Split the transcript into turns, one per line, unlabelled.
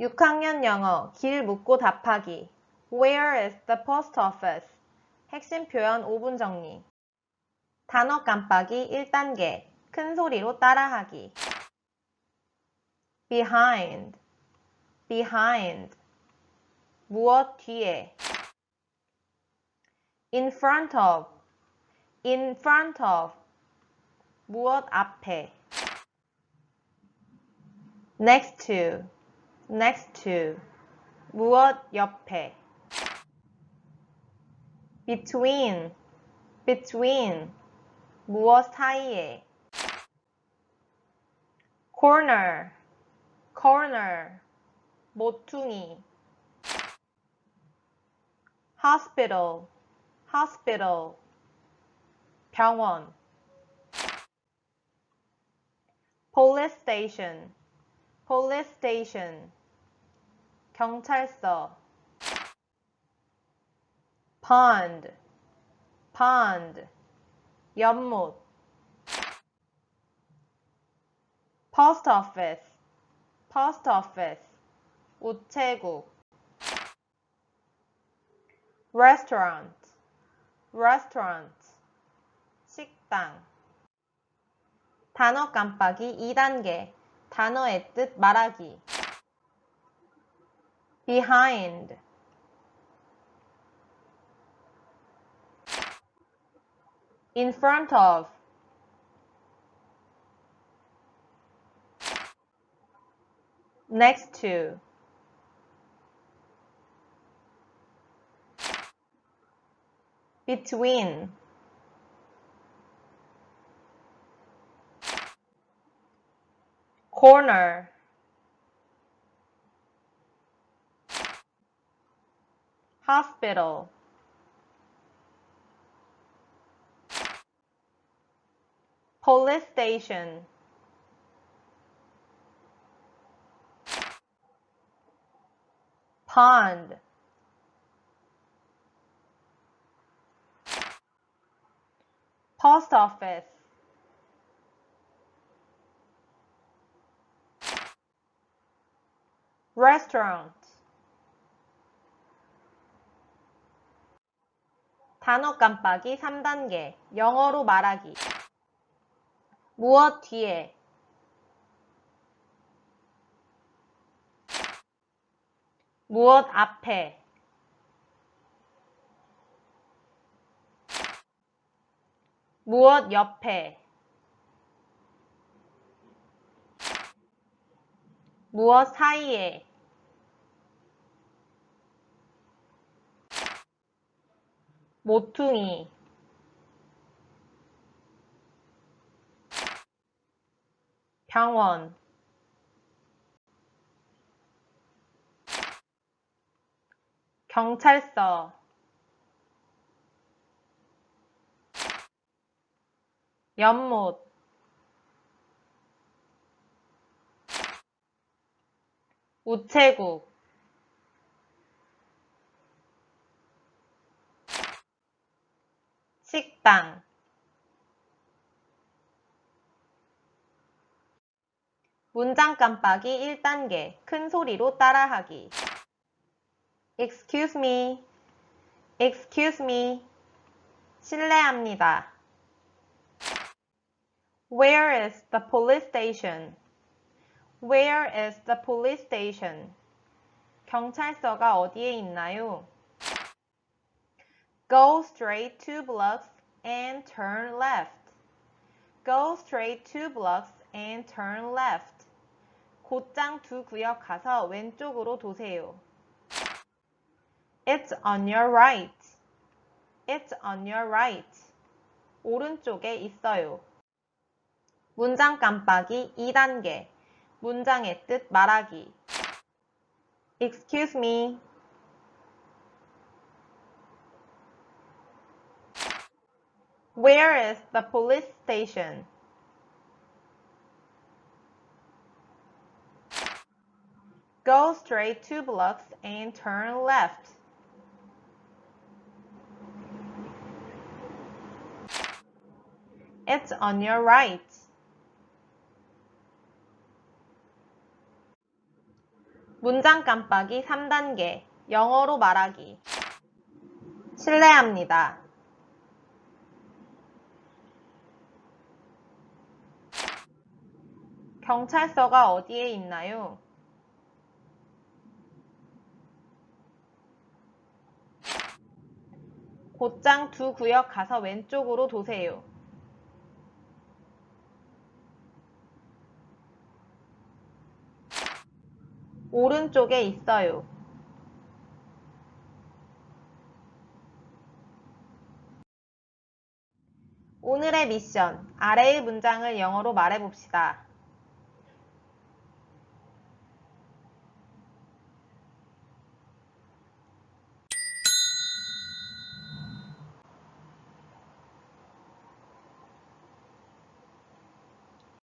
6학년 영어 길 묻고 답하기 Where is the post office? 핵심 표현 5분 정리 단어 깜빡이 1단계 큰 소리로 따라하기 behind behind 무엇 뒤에 in front of in front of 무엇 앞에 next to next to 무엇 옆에 between between 무엇 사이에 corner corner 모퉁이 hospital hospital 병원 police station police station 경찰서 pond pond 연못 post office post office 우체국 restaurant restaurant 식당 단어 깜빡이 2단계 단어의 뜻 말하기 behind. In front of. Next to. Between. Corner hospital. Police station. Pond. Post office. Restaurant 단어 깜빡이 3단계 영어로 말하기. 무엇 뒤에? 무엇 앞에? 무엇 옆에? 무엇 사이에 모퉁이. 병원. 경찰서. 연못. 우체국 식당 문장 깜빡이 1단계 큰 소리로 따라하기 Excuse me. Excuse me. 실례합니다. Where is the police station? Where is the police station? 경찰서가 어디에 있나요? Go straight two blocks and turn left. Go straight two blocks and turn left. 곧장 두 구역 가서 왼쪽으로 도세요. It's on your right. It's on your right. 오른쪽에 있어요. 문장 깜빡이 2단계. 문장의 뜻 말하기. Excuse me. Where is the police station? Go straight two blocks and turn left. It's on your right. 문장 깜빡이 3단계. 영어로 말하기. 실례합니다. 경찰서가 어디에 있나요? 곧장 두 구역 가서 왼쪽으로 도세요. 오른쪽에 있어요. 오늘의 미션. 아래의 문장을 영어로 말해봅시다.